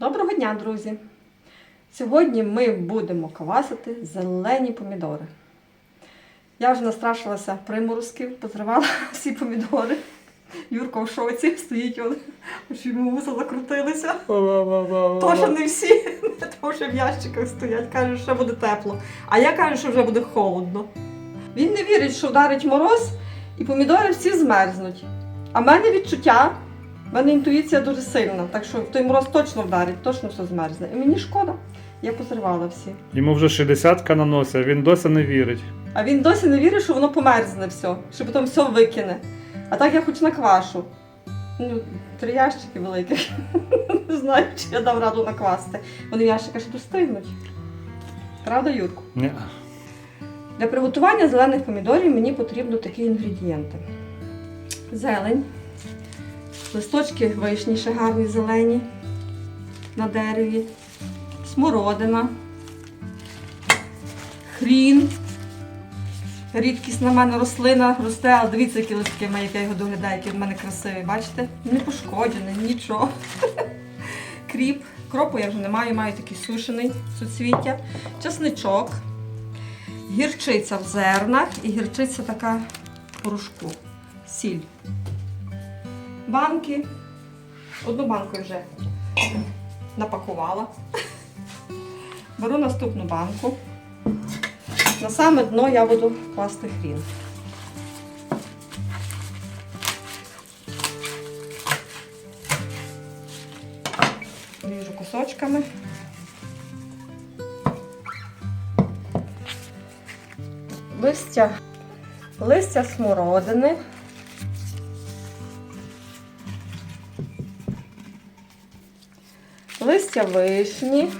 Доброго дня, друзі! Сьогодні ми будемо квасити зелені помідори. Я вже настрашилася приморозків, позривала всі помідори. Юрко в шоці стоїть, аж йому вуса закрутилися. Тож не всі, тому що в ящиках стоять, кажуть, що буде тепло. А я кажу, що вже буде холодно. Він не вірить, що вдарить мороз і помідори всі змерзнуть. А в мене відчуття, в мене інтуїція дуже сильна, так що в той мороз точно вдарить, точно все змерзне. І мені шкода. Я позривала всі. Йому вже 60 на носі, а він досі не вірить. А він досі не вірить, що воно померзне все, що потім все викине. А так я хоч наквашу. Ну, три ящики великих. Не знаю, чи я дам раду наквасти. Вони в ящиках ще достигнуть. Правда, Юрку? Ні. Для приготування зелених помідорів мені потрібно такі інгредієнти: зелень, листочки вишні ще гарні зелені на дереві, смородина, хрін. Рідкісна в мене рослина росте, але дивіться, які листки має, я його доглядаю, який в мене красивий. Бачите? Не пошкоджений, нічого. Кріп. Кропу я вже не маю, маю такий сушений суцвіття. Часничок гірчиця в зернах і гірчиця така в порошку. Сіль. Банки. Одну банку вже напакувала. Беру наступну банку. На саме дно я буду класти хрін. Ріжу кусочками. листя, листя смородини. Листя вишні.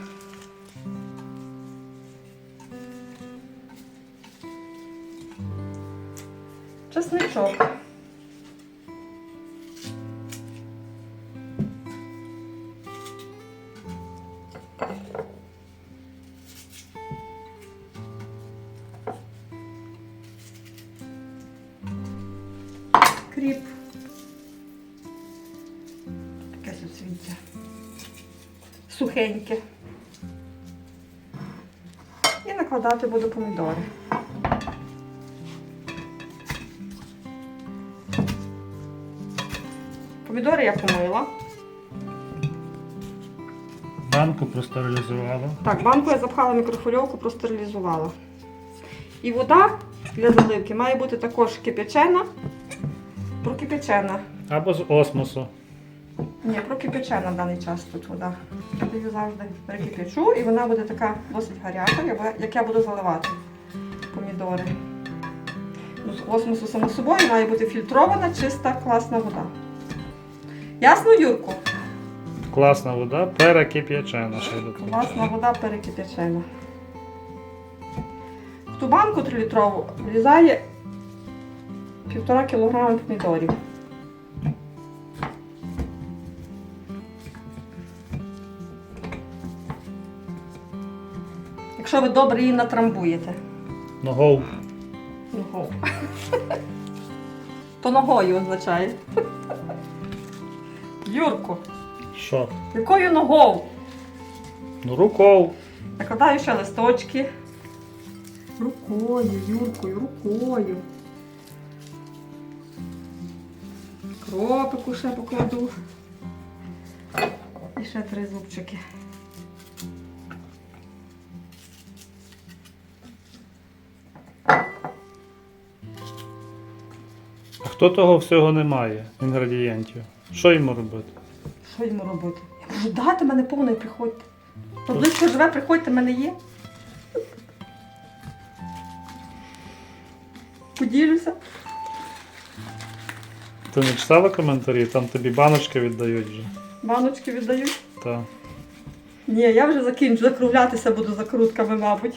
Чесничок. Сухеньке. І накладати буду помідори. Помідори я помила. Банку простерилізувала. Так, банку я запхала в мікрохвильовку, простерилізувала. І вода для заливки має бути також кипячена. Прокипячена. Або з осмосу. Ні, прокипячена на даний час тут вода. Я її завжди перекипячу і вона буде така досить гаряча, як я буду заливати помідори. Ну, з осмосу, само собою, має бути фільтрована, чиста, класна вода. Ясно, Юрку? Класна вода, перекип'ячена. Класна вода перекипячена. В ту банку 3-літрову влізає півтора кілограми помідорів. Якщо ви добре її натрамбуєте. Ногов. Ногою. То ногою означає. Юрку, Що? якою ногою? Ну, руков. Накладаю ще листочки. Рукою, Юркою, рукою. Кропику ще покладу. І ще три зубчики. Хто того всього не має, інгредієнтів? Що йому робити? Що йому робити? Я можу дати мене повної, приходьте. Хто близько живе, приходьте, мене є. Поділюся. Ти не читала коментарі? Там тобі баночки віддають вже. Баночки віддають. Та. Ні, я вже закінчу, закруглятися буду закрутками, мабуть.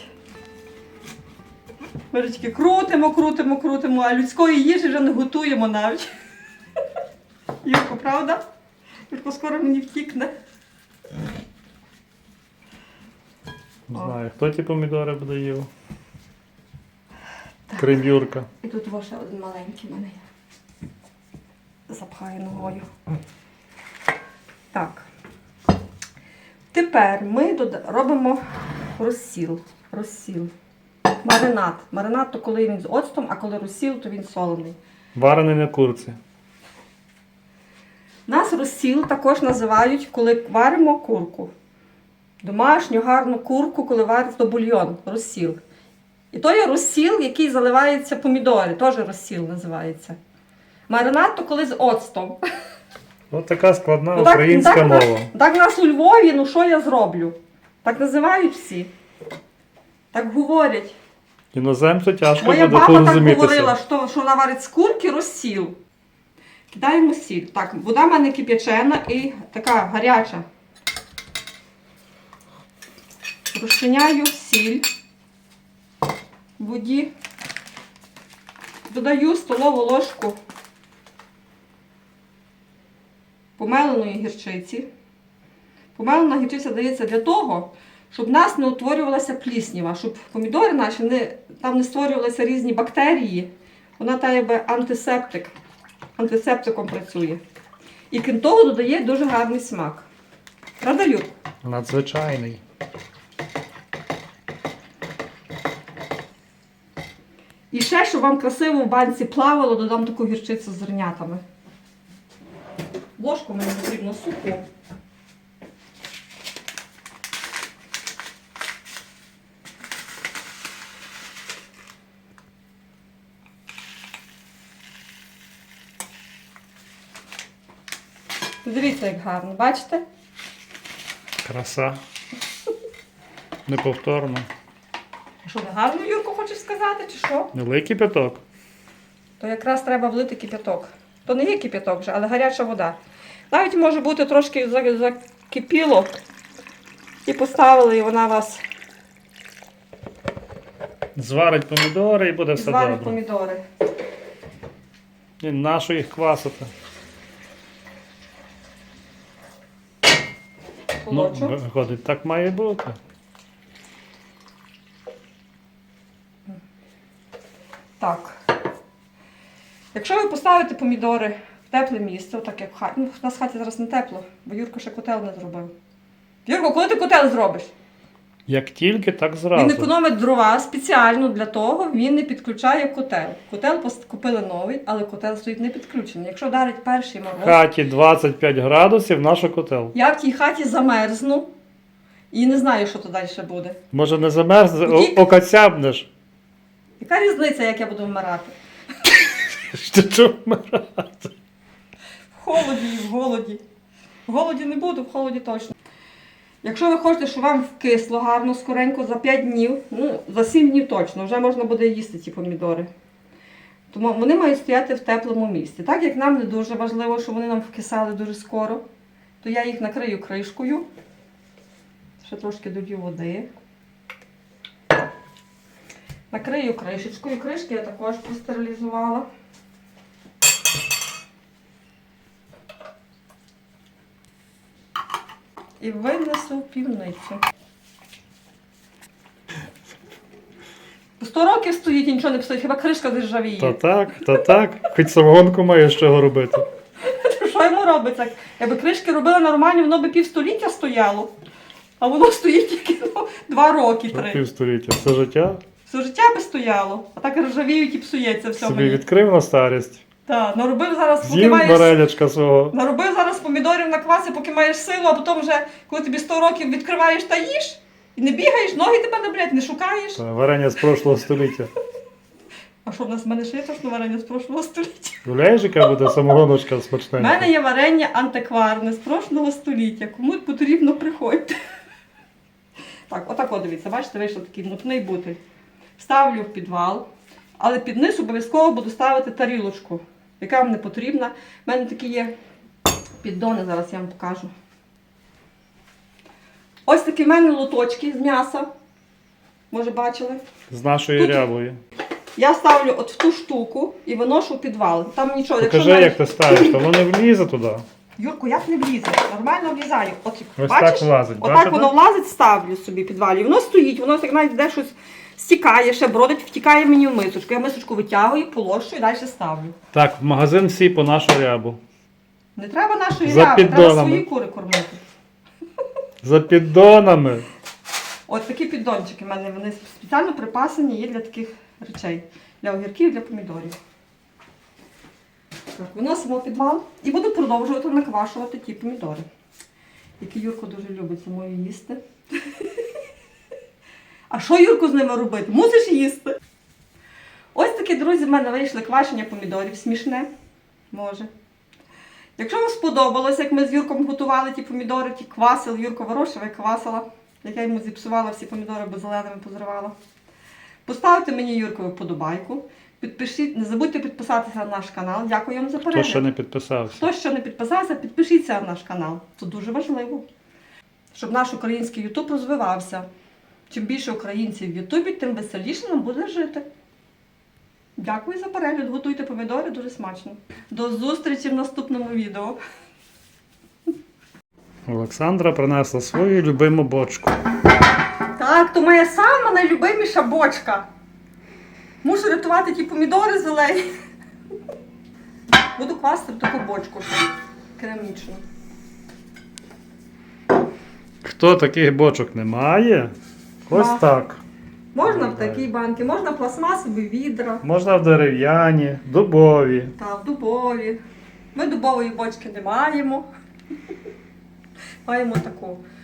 Ми ж тільки крутимо, крутимо, крутимо, а людської їжі вже не готуємо навіть. Юрко, правда? Юрко скоро мені втікне. Не знаю, хто ті помідори буде їв. Крім Юрка. І тут ще один маленький мене є. Запхаю ногою. Так. Тепер ми робимо розсіл. розсіл. Маринад. Маринад то коли він з оцтом, а коли розсіл, то він солений. Варений на курці. Нас розсіл також називають, коли варимо курку. Домашню гарну курку, коли варить то бульйон, розсіл. І то є розсіл, який заливається помідори, теж розсіл називається. Маринад то коли з оцтом. Ось така складна Ну, так- українська так, мова. Так нас у Львові, ну що я зроблю? Так називають всі. Так говорять. Іноземцю тяжко Моя буде баба так порозумітися. говорила, що, що вона варить з курки розсіл. Кидаємо сіль. Так, вода в мене кип'ячена і така гаряча. Розчиняю сіль в воді. Додаю столову ложку помеленої гірчиці. Помелена гірчиця дається для того, щоб в нас не утворювалася плісніва, щоб помідори наші не, там не створювалися різні бактерії. Вона та якби антисептик, антисептиком працює. І крім того, додає дуже гарний смак. Правда, Юр? Надзвичайний. І ще, щоб вам красиво в банці плавало, додам таку гірчицю з зернятами. Ложку мені потрібно суху. Дивіться, як гарно, бачите? Краса. Неповторно. Що не гарно, Юрко, хочеш сказати, чи що? Великий п'яток. То якраз треба влити кип'яток. То не є кип'яток вже, але гаряча вода. Навіть може бути трошки закипіло і поставили, і вона вас Зварить помідори і буде все зварить добре. помідори. І нашу їх квасити. Ну, виходить, так має бути. Так. Якщо ви поставите помідори в тепле місце, отак як в хаті. Ну, в нас в хаті зараз не тепло, бо Юрко ще котел не зробив. Юрко, коли ти котел зробиш? Як тільки, так зразу. Він економить дрова спеціально для того, він не підключає котел. Котел купили новий, але котел стоїть не підключений. Якщо дарить перший В хаті 25 градусів, наш котел. я в тій хаті замерзну і не знаю, що то далі буде. Може не замерзне, Утік. о- Яка різниця, як я буду вмирати? Що вмирати? В холоді і в голоді. В голоді не буду, в холоді точно. Якщо ви хочете, щоб вам вкисло гарно, скоренько, за 5 днів, ну, за 7 днів точно, вже можна буде їсти ці помідори. Тому вони мають стояти в теплому місці. Так як нам не дуже важливо, щоб вони нам вкисали дуже скоро, то я їх накрию кришкою. Ще трошки долью води. Накрию кришечкою. Кришки я також постерилізувала. І винесу в півницю. Сто років стоїть і нічого не стоїть, хіба кришка десь Та так, та так. Хоч самогонку маєш чого робити. Що йому робиться? Якби кришки робили нормально, воно би півстоліття стояло. А воно стоїть тільки ну, два роки, три. Півстоліття. Все життя Все життя би стояло, а так ржавіють і псується все собі мені. відкрив на старість. Так, наробив зараз, поки З'їв маєш. свого. Наробив зараз помідорів на кваси, поки маєш силу, а потім вже, коли тобі 100 років відкриваєш та їш, і не бігаєш, ноги тебе не блять, не шукаєш. Та, Варення з прошлого століття. А що в нас в мене ще є точно варення з прошлого століття? Уявляєш, яка буде самогоночка У смачненька? мене є варення антикварне з прошлого століття. Кому потрібно, приходьте. Так, отак от дивіться, бачите, вийшов такий мутний бутиль. Ставлю в підвал, але під низ обов'язково буду ставити тарілочку, яка вам не потрібна. У мене такі є піддони, зараз я вам покажу. Ось такі в мене лоточки з м'яса. Може, бачили? З нашої Тут- рябої. Я ставлю от в ту штуку і виношу в підвал. Там нічого. Покажи, навіть- як ти ставиш, то воно не влізе туди. Юрку, як не влізе? Нормально влізаю. От, Ось бачиш? так влазить, Отак воно влазить, ставлю собі в підвалі. Воно стоїть, воно як навіть де щось стікає, ще бродить, втікає мені в мисочку. Я мисочку витягую, полощу і далі ставлю. Так, в магазин всі по нашу рябу. Не треба нашої За ряби, треба піддонами. свої кури кормити. За піддонами. От такі піддончики в мене вони спеціально припасані є для таких речей. Для огірків, для помідорів. Так, виносимо в підвал і буду продовжувати наквашувати ті помідори, які Юрко дуже любить самою їсти. А що Юрку з ними робити? Мусиш їсти. Ось такі, друзі, в мене вийшли квашення помідорів смішне. Може. Якщо вам сподобалось, як ми з Юрком готували ті помідори, ті квасили, Юрко вирощував, я квасила, як я йому зіпсувала всі помідори, бо зеленими позривала. Поставте мені Юркові вподобайку. Підпишіть, не забудьте підписатися на наш канал. Дякую вам за Хто ще не підписався? Хто ще не підписався, підпишіться на наш канал. Це дуже важливо. Щоб наш український Ютуб розвивався. Чим більше українців в Ютубі, тим веселіше нам буде жити. Дякую за перегляд. Готуйте помідори дуже смачно. До зустрічі в наступному відео. Олександра принесла свою любиму бочку. Так, то моя сама найлюбиміша бочка. Мушу рятувати ті помідори зелені. Буду класти в таку бочку ще керамічну. Хто таких бочок не має? Ось Ма. так. Можна в такій банки, можна пластмасові відра. Можна в дерев'яні, дубові. Та в дубові. Ми дубової бочки не маємо. Маємо таку